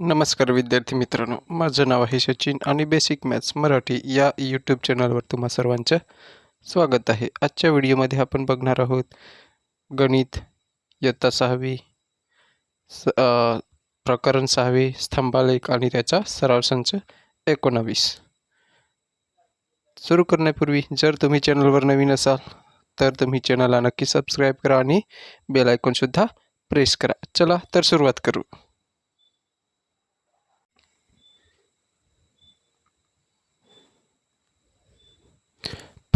नमस्कार विद्यार्थी मित्रांनो माझं नाव आहे सचिन आणि बेसिक मॅथ्स मराठी या यूट्यूब चॅनलवर तुम्हा सर्वांचं स्वागत आहे. आजच्या व्हिडिओमध्ये आपण बघणार आहोत गणित इयत्ता सहावी स प्रकरण सहावे स्तंभालेख आणि त्याचा सराव संच एकोणावीस. सुरू करण्यापूर्वी जर तुम्ही चॅनलवर नवीन असाल तर तुम्ही चॅनलला नक्की सबस्क्राईब करा आणि बेल आयकॉनसुद्धा प्रेस करा. चला तर सुरुवात करू.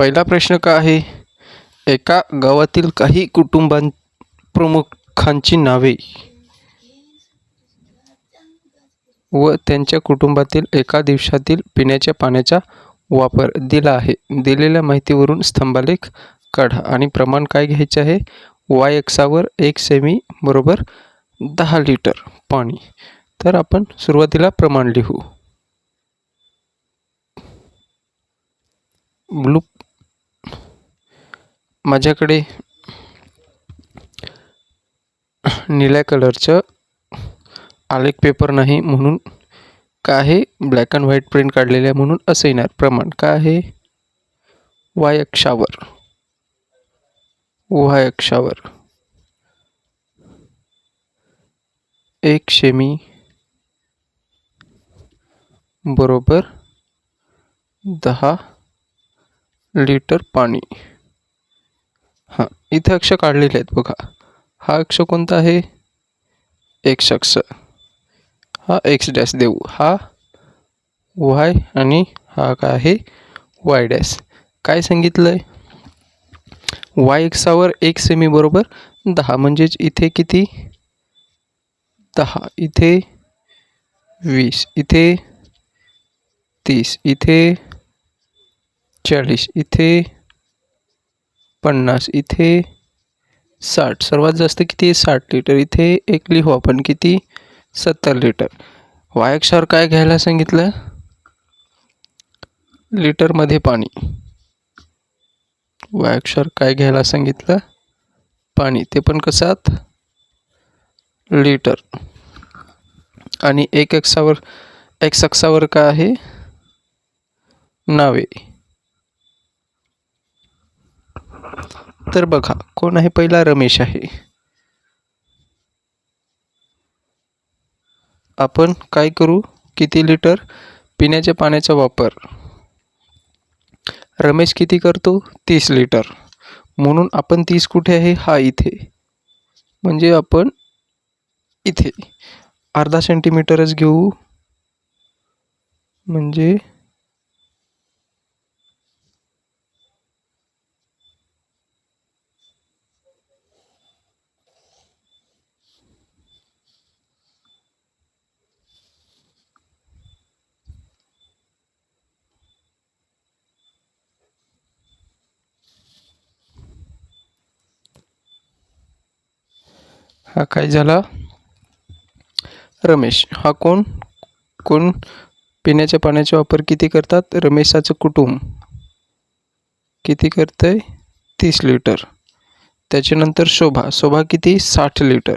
पहिला प्रश्न का आहे? एका गावातील काही कुटुंबां प्रमुखांची नावे. व त्यांच्या कुटुंबातील एका दिवसातील पिण्याच्या पाण्याचा वापर दिला आहे. दिलेल्या माहितीवरून स्तंभालेख काढा आणि प्रमाण काय घ्यायचे आहे? वाय एक्सावर एक सेमी बरोबर दहा लिटर पाणी. तर आपण सुरुवातीला प्रमाण लिहू. ब्लू माझ्याकडे निळ्या कलरचं आलेख पेपर नाही म्हणून काय आहे ब्लॅक अँड व्हाईट प्रिंट काढलेले आहे म्हणून असं येणार प्रमाण. का आहे वाय अक्षावर. वाय अक्षावर. एक शेमी बरोबर दहा लिटर पाणी. हां इथे अक्ष काढलेले आहेत बघा. हा अक्ष कोणता आहे? एक्स अक्ष. हा एक्स डॅश देऊ. हा वाय आणि हा काय आहे? Y dash. काय सांगितलं आहे वाय एक्सावर एक सेमी बरोबर दहा. म्हणजेच इथे किती? दहा. इथे वीस. इथे तीस. इथे चाळीस. इथे पन्नास. इथे साठ. सर्वात जास्त किती आहे? साठ लिटर इथे एक लिहू आपण. किती? सत्तर लिटर वायक्षावर काय घ्यायला सांगितलं? लिटरमध्ये पाणी. वायक्षावर काय घ्यायला सांगितलं? पाणी. ते पण कसात लिटर आणि एक एक्सावर एक्स अक्षावर काय आहे? नावे. तर बघा कोण आहे पहिला रमेश आहे? आपण काय करू? किती लिटर पिण्याच्या पाण्याचा वापर? रमेश किती करतो? तीस लिटर. म्हणून आपण तीस कुठे आहे? हा इथे. म्हणजे आपण इथे. अर्धा सेंटीमीटरच घेऊ. म्हणजे हा काय झाला? रमेश हा कोण? कोण? पिण्याच्या पाण्याचा वापर किती करतात? रमेशाचं कुटुंब किती करतंय? तीस लिटर. त्याच्यानंतर शोभा शोभा किती? साठ लिटर.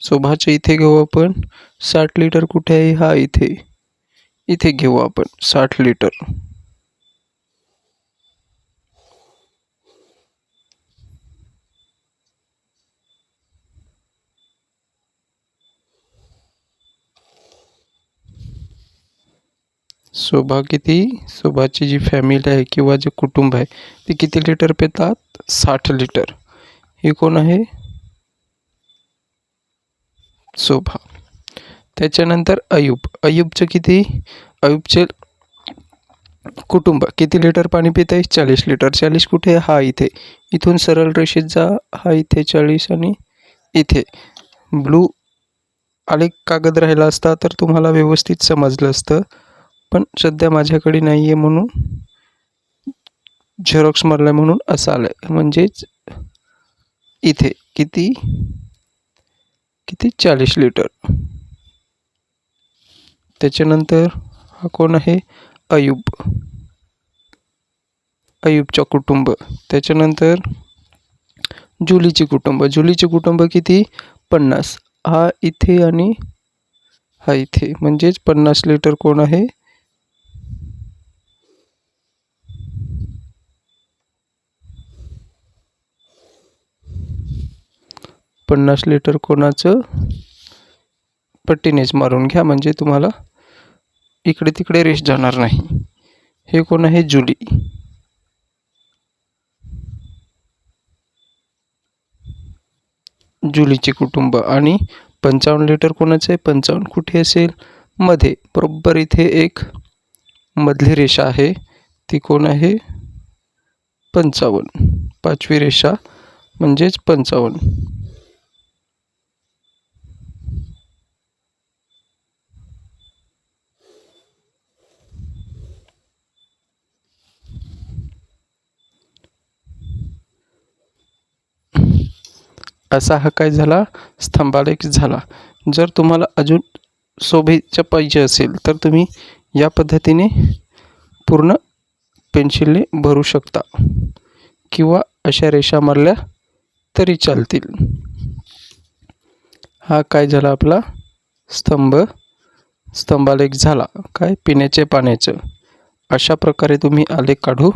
शोभाच्या इथे घेऊ आपण. साठ लिटर कुठे आहे? हा इथे. इथे घेऊ आपण. साठ लिटर. शोभा किती शोभाची जी फॅमिली आहे किंवा जे कुटुंब आहे ते किती लिटर पितात? साठ लिटर हे कोण आहे? शोभा त्याच्यानंतर अयूब. अयूबचं किती? अयूबचे कुटुंब. किती लिटर पाणी पित आहे? चाळीस लिटर चाळीस कुठे? आहे? हा इथे. इथून सरळ रेषेत जा. हा इथे चाळीस आणि इथे. ब्लू आलेख कागद राहिला असता तर तुम्हाला व्यवस्थित समजलं असतं. पण सध्या माझ्याकडे नाही आहे म्हणून झेरॉक्स मारला म्हणून असं आलं आहे म्हणजेच इथे किती? किती? चाळीस लिटर. त्याच्यानंतर हा कोण आहे? अयूब. अयूबचा कुटुंब. त्याच्यानंतर जुलीचे कुटुंब. जुलीचे कुटुंब किती? पन्नास. हा इथे आणि हा इथे. म्हणजेच पन्नास लिटर कोण आहे? पन्नास लिटर कोणाचं? पट्टीनेच मारून घ्या म्हणजे तुम्हाला इकडे तिकडे रेश जाणार नाही. हे कोण आहे? जुली. जुलीचे कुटुंब. आणि पंचावन्न लिटर कोणाचं आहे? पंचावन्न कुठे असेल? मध्ये. बरोबर इथे एक मधली रेषा आहे. ती कोण आहे? पंचावन्न. पाचवी रेषा म्हणजेच पंचावन्न. असा हा काय झाला? स्तंभालेख झाला. जर तुम्हाला अजून शोभेच्या पाहिजे असेल तर तुम्ही या पद्धतीने पूर्ण पेन्सिलने भरू शकता. किंवा अशा रेषा मारल्या तरी चालतील. हा काय झाला आपला? स्तंभ. स्तंभालेख झाला. काय? पिण्याचे पाण्याचं. अशा प्रकारे तुम्ही आलेख काढू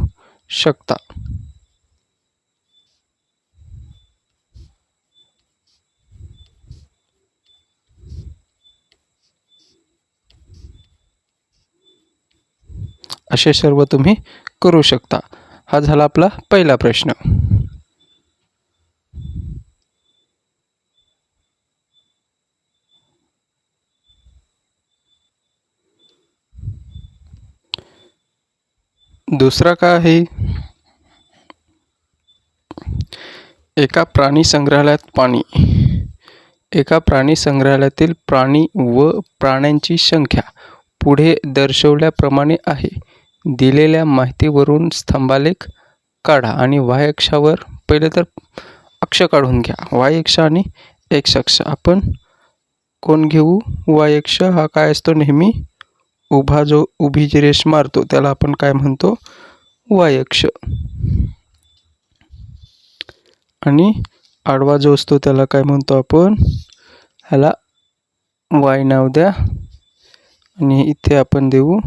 शकता. असे सर्व तुम्ही करू शकता. हा झाला आपला पहिला प्रश्न. दुसरा काय आहे? एका प्राणी संग्रहालयात पाणी. एका प्राणी संग्रहालयातील प्राणी व प्राण्यांची संख्या पुढे दर्शवल्याप्रमाणे आहे. दिलेल्या माहितीवरून स्तंभालेख काढा आणि वाय अक्षावर पहिले तर अक्ष काढून घ्या. वाय अक्ष आणि एक्स अक्ष. आपण कोण घेऊ? वाय अक्ष. हा काय असतो नेहमी? उभा जो उभी जी रेष मारतो त्याला आपण काय म्हणतो? वाय अक्ष. आणि आडवा जो असतो त्याला काय म्हणतो आपण? ह्याला वाय नाव द्या. आणि इथे आपण देऊ.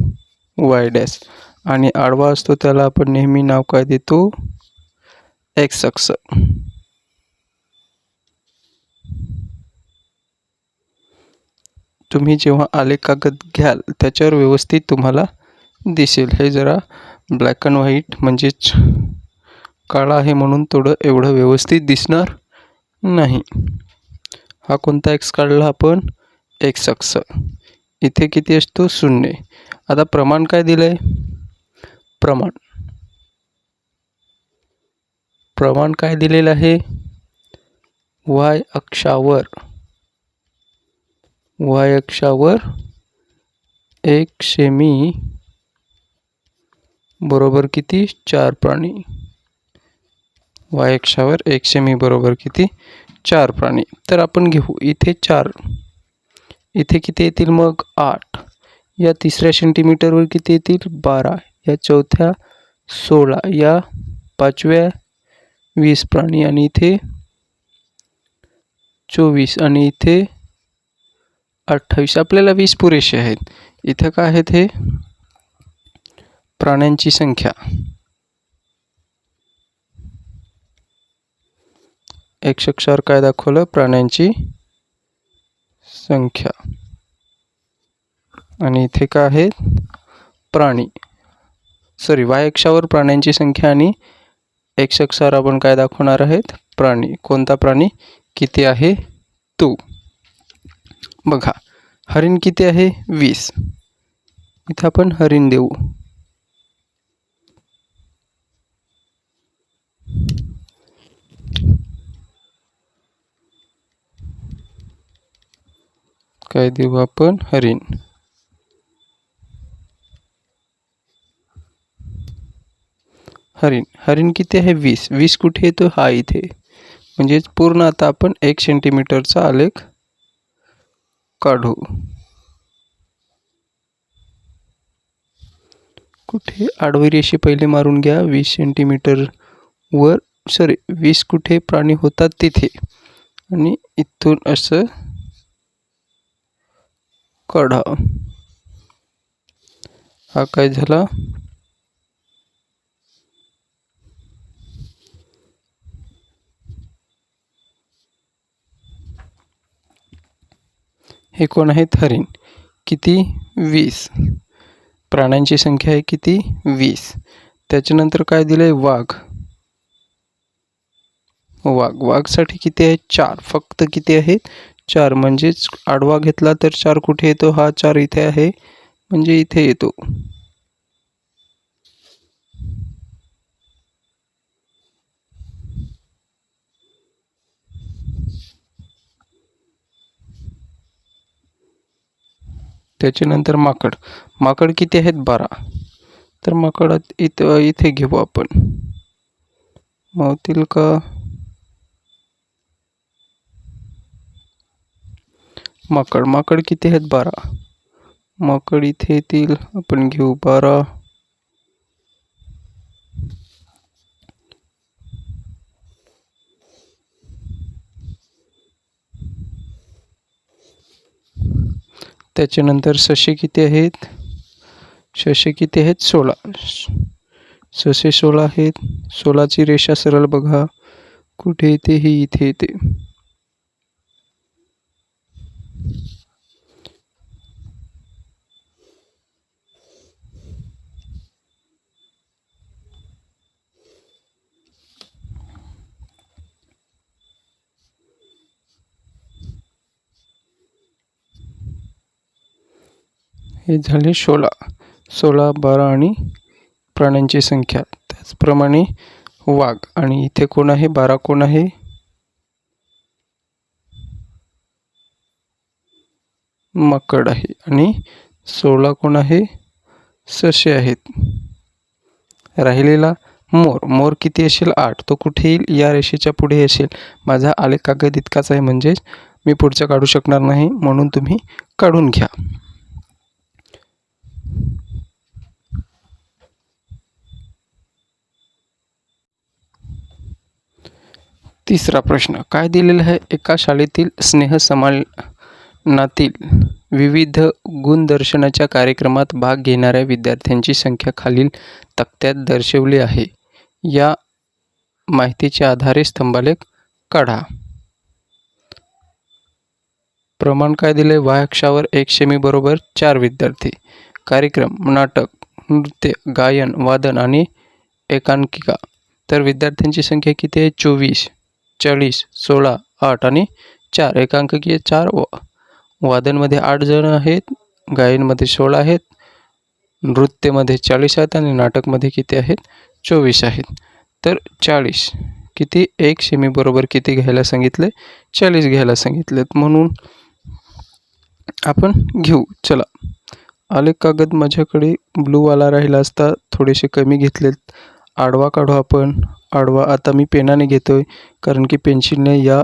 वाय डॅश आणि आडवा असतो त्याला आपण नेहमी नाव काय देतो? एक्स अक्ष. तुम्ही जेव्हा आले कागद घ्याल त्याच्यावर व्यवस्थित तुम्हाला दिसेल. हे जरा ब्लॅक अँड व्हाईट म्हणजेच काळा आहे म्हणून थोडं एवढं व्यवस्थित दिसणार नाही. हा कोणता एक्स काढला आपण? एक्स अक्ष. इथे किती असतो शून्य. आता प्रमाण काय दिलं आहे प्रमाण. प्रमाण काय दिलेलं आहे? वाय अक्षावर. वाय अक्षावर एक सेमी. बरोबर किती? चार प्राणी. वाय अक्षावर एक सेमी बरोबर किती? चार प्राणी. तर आपण घेऊ. इथे चार. इथे किती येतील मग? आठ. या तिसऱ्या सेंटीमीटरवर किती येतील? बारा. या चौथ्या सोळा. या पाचव्या वीस प्राणी. आणि इथे चोवीस. आणि इथे अठ्ठावीस. आपल्याला वीस पुरेसे आहेत. इथं काय आहेत हे? प्राण्यांची संख्या. एक अक्षर काय दाखवलं? प्राण्यांची संख्या. आणि इथे काय आहेत प्राणी. सॉरी वाय अक्षावर प्राण्यांची संख्या आणि एक्स अक्षावर आपण काय दाखवणार आहेत? प्राणी. कोणता प्राणी? किती आहे? तो. बघा. हरिण किती आहे? वीस. इथं आपण हरिण देऊ. काय देऊ आपण? हरिण. हरिण. हरिण किती आहे? वीस. वीस कुठे येतो हा इथे. म्हणजेच पूर्ण आता आपण एक सेंटीमीटरचा आलेख काढू. कुठे? आडवी रेषे पहिले मारून घ्या. वीस सेंटीमीटर वर सॉरी वीस कुठे प्राणी होतात तिथे. आणि इथून असं काढा. हा काय झाला? हे कोण आहेत? हरिण. किती? वीस. प्राण्यांची संख्या आहे किती? वीस. त्याच्यानंतर काय दिलं आहे वाघ. वाघ. वाघसाठी किती आहे? चार. फक्त किती आहेत? चार. म्हणजेच आडवा घेतला तर चार कुठे येतो? हा चार इथे आहे. म्हणजे इथे येतो. त्याच्यानंतर माकड. माकड किती आहेत? बारा. तर माकड इथं इथे घेऊ आपण. मावतील का माकड. माकड किती आहेत? बारा. माकड इथे येतील. आपण घेऊ बारा. त्याच्यानंतर ससे किती आहेत? ससे किती आहेत? सोळा. ससे सोळा आहेत. सोळाची रेषा सरळ बघा. कुठे येते? ही इथे येते. हे झाले सोळा. सोळा बारा आणि प्राण्यांची संख्या. त्याचप्रमाणे वाघ. आणि इथे कोण आहे? बारा कोण आहे? मकड आहे. आणि सोळा कोण आहे? ससे आहेत. राहिलेला मोर. मोर किती असेल? आठ. तो कुठे येईल? या रेषेच्या पुढे असेल. माझा आलेख कागद इतकाच आहे म्हणजेच मी पुढचं काढू शकणार नाही म्हणून तुम्ही काढून घ्या. तिसरा प्रश्न. काय दिलेला आहे एका शाळेतील स्नेहसमालनातील विविध गुणदर्शनाच्या कार्यक्रमात भाग घेणाऱ्या विद्यार्थ्यांची संख्या खालील तक्त्यात दर्शवली आहे. या माहितीच्या आधारे स्तंभालेख काढा. प्रमाण काय दिले वाय अक्षावर एक शेमी बरोबर चार विद्यार्थी. कार्यक्रम नाटक नृत्य गायन वादन आणि एकांकिका. तर विद्यार्थ्यांची संख्या किती आहे? चोवीस. चाळीस सोळा आठ आणि चार. एकांकिकीय चार. व वादनमध्ये आठ जण आहेत गायनमध्ये सोळा आहेत नृत्यमध्ये चाळीस आहेत आणि नाटकमध्ये किती आहेत? चोवीस आहेत. तर चाळीस. किती? एक. शेमी बरोबर किती घ्यायला सांगितले? चाळीस घ्यायला सांगितलेत. म्हणून आपण घेऊ. चला. आलेख कागद माझ्याकडे. ब्लूवाला राहिला असता थोडेसे कमी घेतलेत. आडवा काढू आपण. आडवा. आता मी पेनाने घेतो आहे कारण की पेन्सिलने या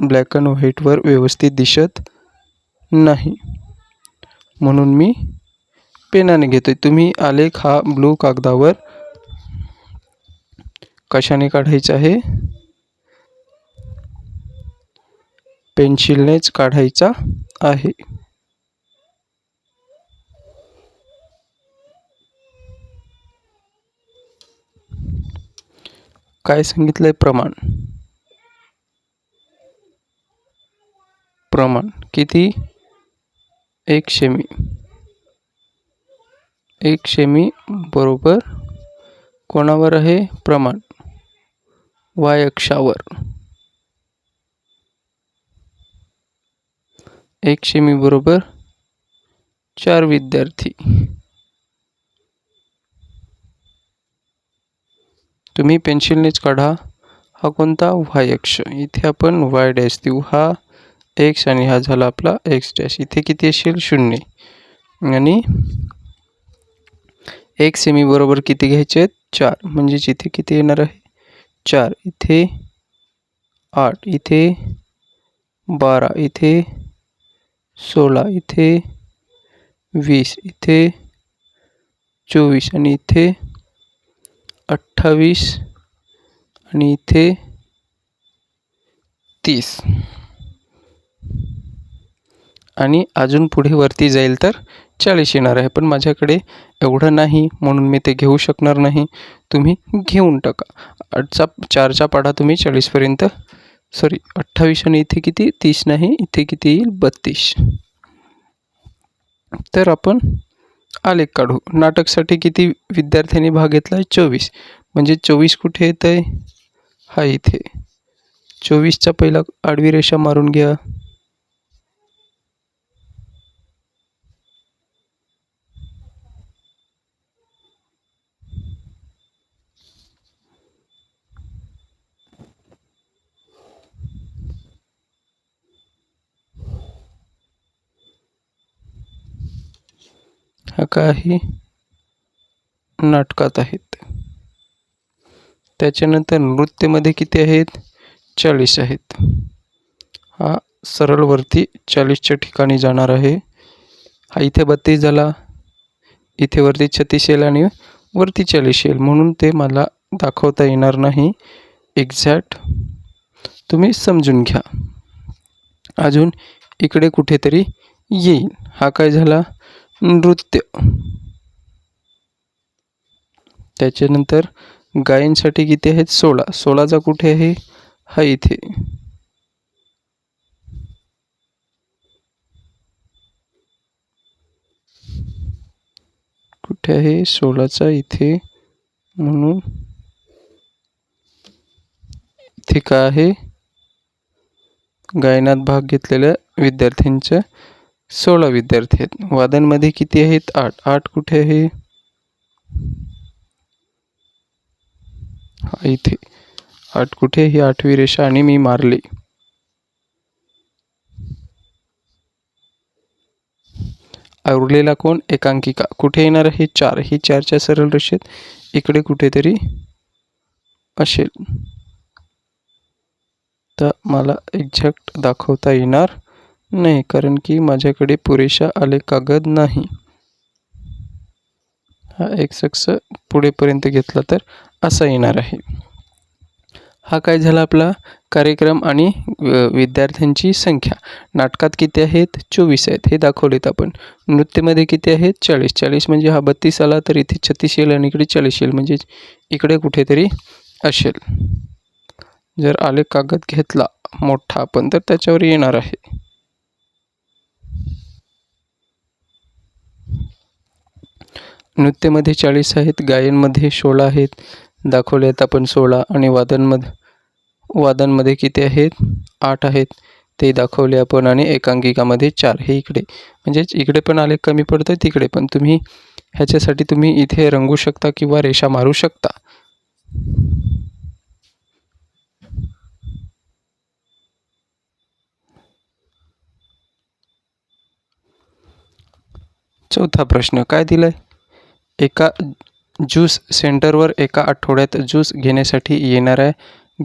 ब्लॅक अँड व्हाईटवर व्यवस्थित दिसत नाही. म्हणून मी पेनाने घेतो आहे तुम्ही आलेख हा ब्लू कागदावर कशाने काढायचा आहे? पेन्सिलनेच काढायचा आहे. काय सांगितलंय प्रमाण? प्रमाण किती? एक शेमी. एक शेमी बरोबर कोणावर आहे? प्रमाण. वाय अक्षावर. एक शेमी बरोबर चार विद्यार्थी. तुम्ही पेन्सिलनेच काढा. हा कोणता वाय अक्ष? इथे आपण वाय डॅश देऊ. हा एक्स आणि हा झाला आपला एक्स डॅश इथे किती असेल? शून्य. आणि एक सेमी बरोबर किती घ्यायचे? आहेत चार. म्हणजेच इथे किती येणार आहे? चार. इथे आठ. इथे बारा. इथे सोळा. इथे वीस. इथे चोवीस. आणि इथे अठ्ठावीस आणि इथे तीस. आणि अजून पुढे वरती जाईल तर चाळीस येणार आहे. पण माझ्याकडे एवढं नाही म्हणून मी ते घेऊ शकणार नाही. तुम्ही घेऊन टाका. आठचा चारचा पाढा तुम्ही चाळीसपर्यंत सॉरी अठ्ठावीस आणि इथे किती? तीस नाही इथे किती येईल? बत्तीस. तर आपण आलेख काढू. नाटकसाठी किती विद्यार्थ्यांनी भाग घेतला आहे? चोवीस. म्हणजे चोवीस कुठे येत आहे हा इथे. चोवीसचा पहिला आडवी रेषा मारून घ्या. हा काही नाटकात आहेत. त्याच्यानंतर नृत्यमध्ये किती आहेत? चाळीस आहेत. हा सरळ वरती चाळीसच्या ठिकाणी जाणार आहे. हा इथे बत्तीस झाला. इथे वरती छत्तीस येईल आणि वरती चाळीस येईल. म्हणून ते मला दाखवता येणार नाही. एक्झॅक्ट तुम्ही समजून घ्या. अजून इकडे कुठेतरी येईल. हा काय झाला? नृत्य. त्याच्यानंतर गायनसाठी किती आहेत सोळा. सोळाचा कुठे आहे? हा इथे. कुठे आहे? सोळाचा इथे. म्हणून इथे का आहे? गायनात भाग घेतलेल्या विद्यार्थ्यांच्या सोळा विद्यार्थी आहेत. वादनमध्ये किती आहेत? आठ. आठ कुठे आहे? हा इथे. आठ कुठे? ही आठवी रेषा आणि मी मारली. उरलेला कोण? एकांकिका. कुठे येणार आहे? चार. ही चारच्या सरळ रेषेत इकडे कुठेतरी असेल. तर मला एक्झॅक्ट दाखवता येणार नाही कारण की माझ्याकडे पुरेशा आले कागद नाही. हा एक सक्स पुढेपर्यंत घेतला तर असा येणार आहे. हा काय झाला आपला? कार्यक्रम आणि विद्यार्थ्यांची संख्या. नाटकात किती आहेत? चोवीस आहेत. हे दाखवलेत आपण. नृत्यमध्ये किती आहेत? चाळीस. चाळीस म्हणजे हा बत्तीस आला तर इथे छत्तीस येईल आणि इकडे चाळीस येईल. म्हणजे इकडे कुठेतरी असेल. जर आले कागद घेतला मोठा आपण तर त्याच्यावर येणार आहे. नृत्यमध्ये चाळीस आहेत गायनमध्ये सोळा आहेत. दाखवले आहेत आपण सोळा आणि वादनमध्ये वादनमध्ये किती आहेत? आठ आहेत. ते दाखवले आपण आणि एकांकिकामध्ये चार हे इकडे. म्हणजेच इकडे पण आले कमी पडतं तिकडे पण. तुम्ही ह्याच्यासाठी तुम्ही इथे रंगू शकता किंवा रेषा मारू शकता. चौथा प्रश्न काय दिलाय? एका ज्यूस सेंटरवर एका आठवड्यात ज्यूस घेण्यासाठी येणाऱ्या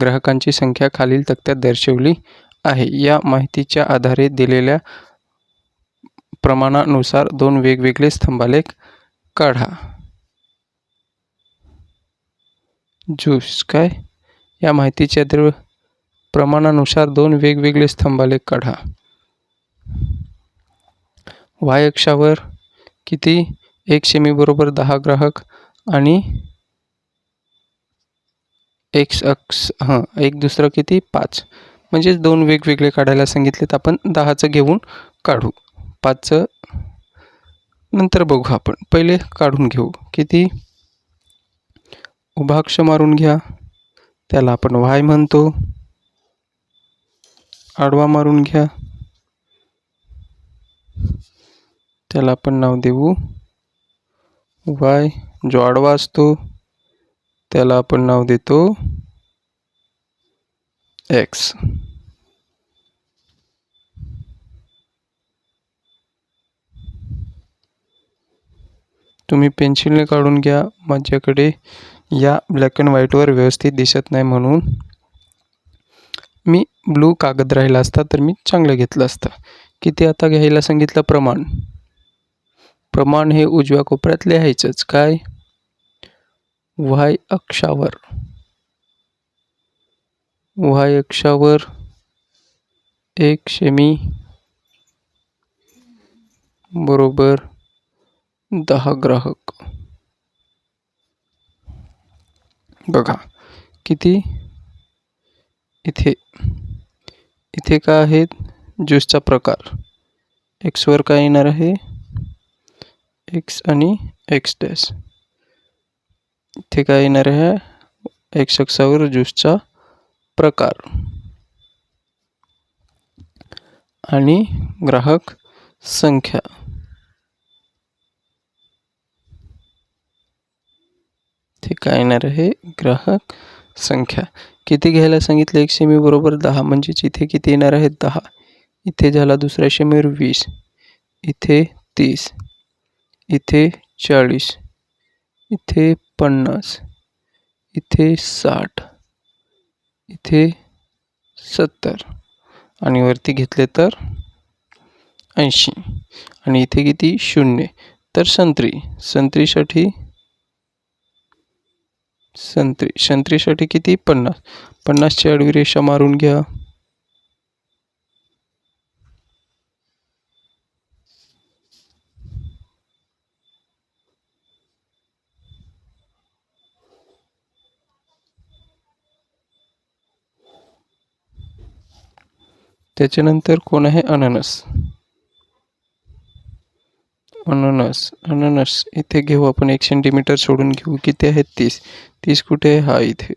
ग्राहकांची संख्या खालील तक्त्यात दर्शवली आहे. या माहितीच्या आधारे दिलेल्या प्रमाणानुसार दोन वेगवेगळे स्तंभालेख काढा. ज्यूस काय? या माहितीच्या द्र प्रमाणानुसार दोन वेगवेगळे स्तंभालेख काढा. वाय अक्षावर किती एक सेमी बरोबर दहा ग्राहक आणि एक्स अक्स हां एक दुसरं किती? पाच. म्हणजेच दोन वेगवेगळे काढायला सांगितलेत. आपण दहाचं घेऊन काढू. पाचचं नंतर बघू आपण. पहिले काढून घेऊ. किती? उभाक्ष मारून घ्या. त्याला आपण वाय म्हणतो. आडवा मारून घ्या. त्याला आपण नाव देऊ. वाय जो आडवा असतो त्याला आपण नाव देतो एक्स तुम्ही पेन्सिलने काढून घ्या. माझ्याकडे या ब्लॅक अँड व्हाईटवर व्यवस्थित दिसत नाही म्हणून. मी ब्लू कागद राहिला असता तर मी चांगलं घेतलं असतं. किती आता घ्यायला सांगितलं प्रमाण? प्रमाण हे उजव्या कोपऱ्यात लिहायचंच काय? वाय अक्षावर. वाय अक्षावर एक शेमी बरोबर दहा ग्राहक. बघा किती? इथे. इथे काय आहेत? ज्यूसचा प्रकार. एक्सवर काय येणार आहे? एक्स आणि एक्स डॅश इथे काय येणार आहे? एक्स अक्षावर ज्यूसचा प्रकार. आणि ग्राहक संख्या. ते काय येणार आहे? ग्राहक संख्या. किती घ्यायला सांगितलं? एक सेमी बरोबर दहा. म्हणजेच इथे किती येणार आहे? दहा. इथे झाला दुसऱ्या शेमीवर वीस. इथे तीस. इथे चाळीस इथे पन्नास इथे साठ इथे सत्तर आणि वरती घेतले तर ऐंशी आणि इथे किती? शून्य. तर संत्री संत्रीसाठी संत्री संत्रीसाठी किती? पन्नास. पन्नासची आडवी रेषा मारून घ्या. त्याच्यानंतर कोण आहे? अननस. अननस अननस. इथे घेऊ आपण एक सेंटीमीटर सोडून घेऊ. किती आहेत? तीस. तीस कुठे आहे? हा इथे.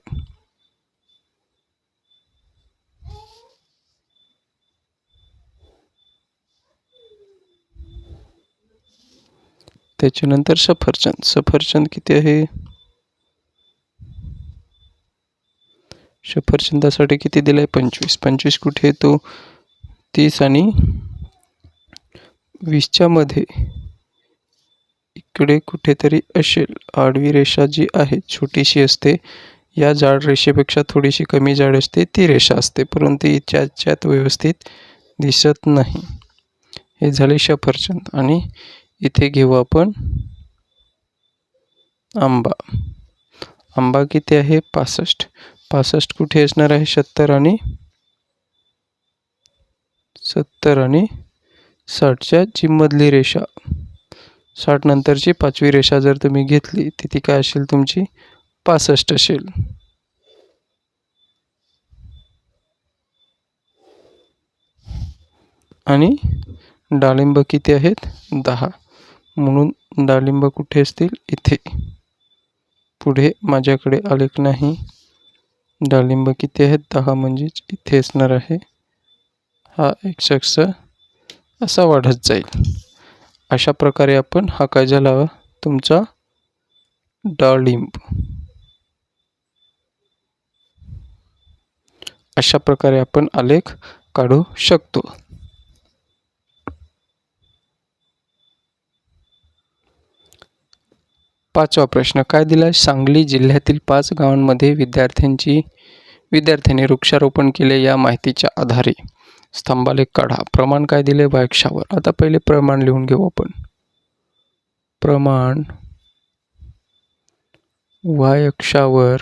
त्याच्यानंतर सफरचंद. सफरचंद किती आहे? सफरचंदासाठी किती दिलाय? पंचवीस. पंचवीस कुठे येतो तीस आणि वीसच्या मध्ये. इकडे कुठेतरी असेल. आडवी रेषा जी आहे छोटीशी असते. या जाड रेषेपेक्षा थोडीशी कमी जाड असते. ती रेषा असते परंतु याच्यात व्यवस्थित दिसत नाही. हे झाले सफरचंद आणि इथे घेऊ आपण आंबा. आंबा किती आहे? पासष्ट. पासष्ट कुठे असणार आहे? सत्तर आणि सत्तर आणि साठच्या जी रेषा. साठ नंतरची पाचवी रेषा जर तुम्ही घेतली तर ती काय असेल तुमची? पासष्ट असेल. आणि डाळिंब किती आहेत? दहा. म्हणून डाळिंब कुठे असतील? इथे. पुढे माझ्याकडे आलेख नाही. डाळिंब किती आहेत? दहा म्हणजेच इथे असणार आहे. हा एक शख्स असा वाढत जाईल. अशा प्रकारे आपण हा काय झाला? तुमचा डाळिंब अशा प्रकारे आपण आलेख काढू शकतो. पाचवा प्रश्न काय दिला सांगली जिल्ह्यातील पाच गावांमध्ये विद्यार्थ्यांची विद्यार्थ्यांनी वृक्षारोपण केले या माहितीच्या आधारे. स्तंभालेख काढा. प्रमाण काय दिले? वायक्षावर आता पहिले प्रमाण लिहून घेऊ आपण. प्रमाण वायक्षावर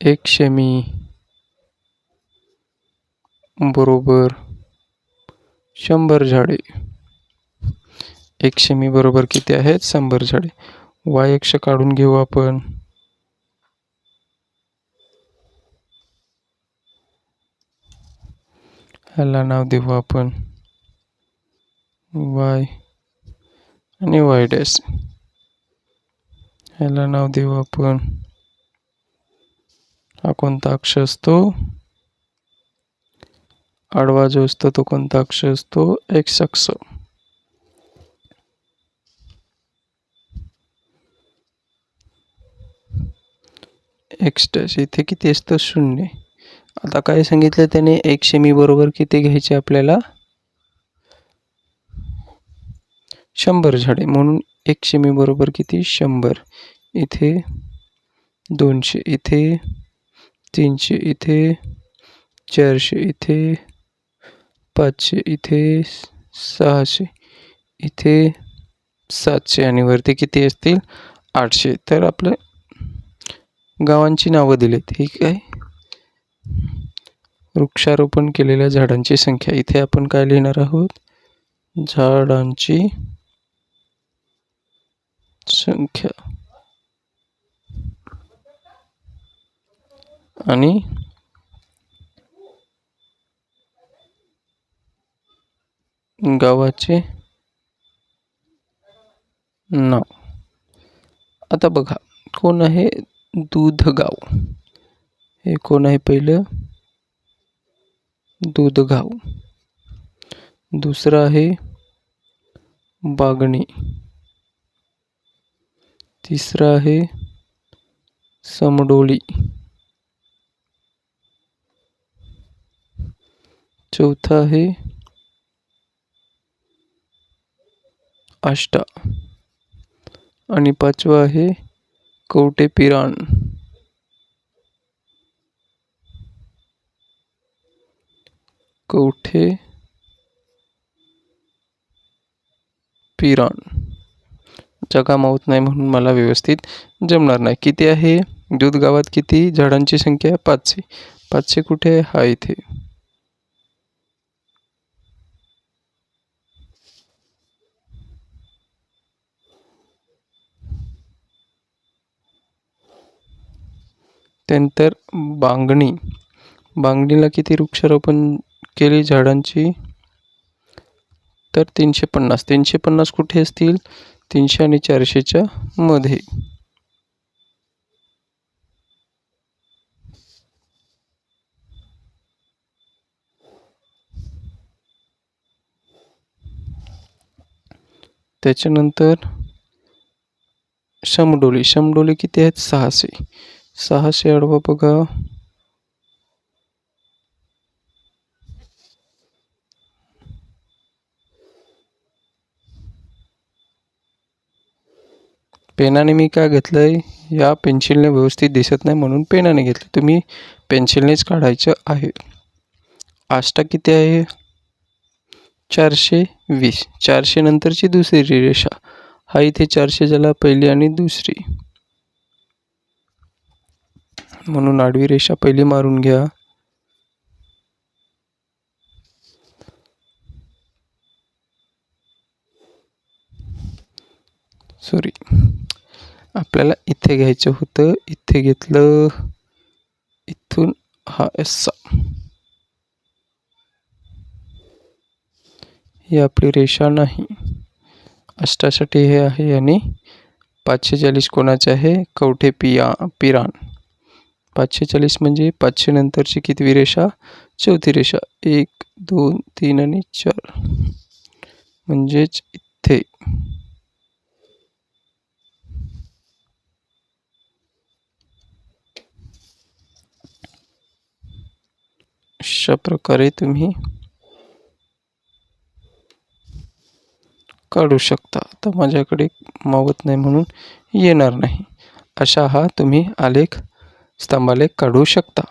एकशे एक शेमी बरोबर शंभर झाडे. एक मी बरोबर किती आहेत? शंभर झाडे. वाय अक्ष काढून घेऊ आपण. ह्याला नाव देऊ आपण. वाय आणि वाय डॅश. ह्याला नाव देऊ आपण. हा कोणता अक्ष असतो? आडवा जो असतो तो कोणता अक्ष असतो? एक्स अक्ष. एक्स इथे किती असतं शून्य. आता काय सांगितलं त्याने? एक शेमी बरोबर किती घ्यायचे आपल्याला? शंभर झाडे. म्हणून एक शेमी बरोबर किती? शंभर. इथे दोनशे. इथे तीनशे. इथे चारशे. इथे पाचशे. इथे सहाशे. इथे सातशे. आणि वरती किती असतील? आठशे. तर आपलं गावांची नावं दिलीत. ठीक आहे वृक्षारोपण केलेल्या झाडांची संख्या. इथे आपण काय लिहिणार आहोत? झाडांची संख्या. आणि गावाचे नाव. आता बघा कोण आहे दूधगाव हे कोण आहे पहिलं दूधगाव दुसरं आहे बागणी। तिसरं आहे समडोली। चौथा आहे आष्टा। पाचवा आहे कवठे पिराण कवठे पिराण जगा मावत नाही म्हणून मला व्यवस्थित जमणार नाही. किती आहे? दूध गावात किती? झाडांची संख्या पाचशे. पाचशे कुठे? आहे हा इथे. त्यानंतर बांगणी. बांगणीला किती वृक्षारोपण केली झाडांची? तर तीनशे पन्नास. तीनशे पन्नास कुठे असतील? तीनशे आणि चारशेच्या मध्ये. त्याच्यानंतर शमडोली शमडोली किती आहेत? सहाशे. सहाशे आडवा बघा. पेनाने मी काय घेतलंय? या पेन्सिलने व्यवस्थित दिसत नाही म्हणून पेनाने घेतलं. तुम्ही पेन्सिलनेच काढायचं आहे. आष्टा किती आहे? चारशे वीस. चारशे नंतरची दुसरी रेषा. हा इथे चारशे झाला पहिली आणि दुसरी. म्हणून आडवी रेषा पहिली मारून घ्या. सॉरी आपल्याला इथे घ्यायचं होतं. इथे घेतलं. इथून हा एस्सा ही आपली रेषा नाही. अष्टासाठी हे आहे आणि पाचशे चाळीस कोणाचे आहे? कवठे पिया पिराण पाचशे चाळीस म्हणजे पाचशे नंतरची कितवी रेषा? चौथी रेषा. एक दोन तीन आणि चार. म्हणजेच इथे. अशा प्रकारे तुम्ही काढू शकता. आता माझ्याकडे मावत नाही म्हणून येणार नाही. अशा हा तुम्ही आलेख स्तंभालेख काढू शकता.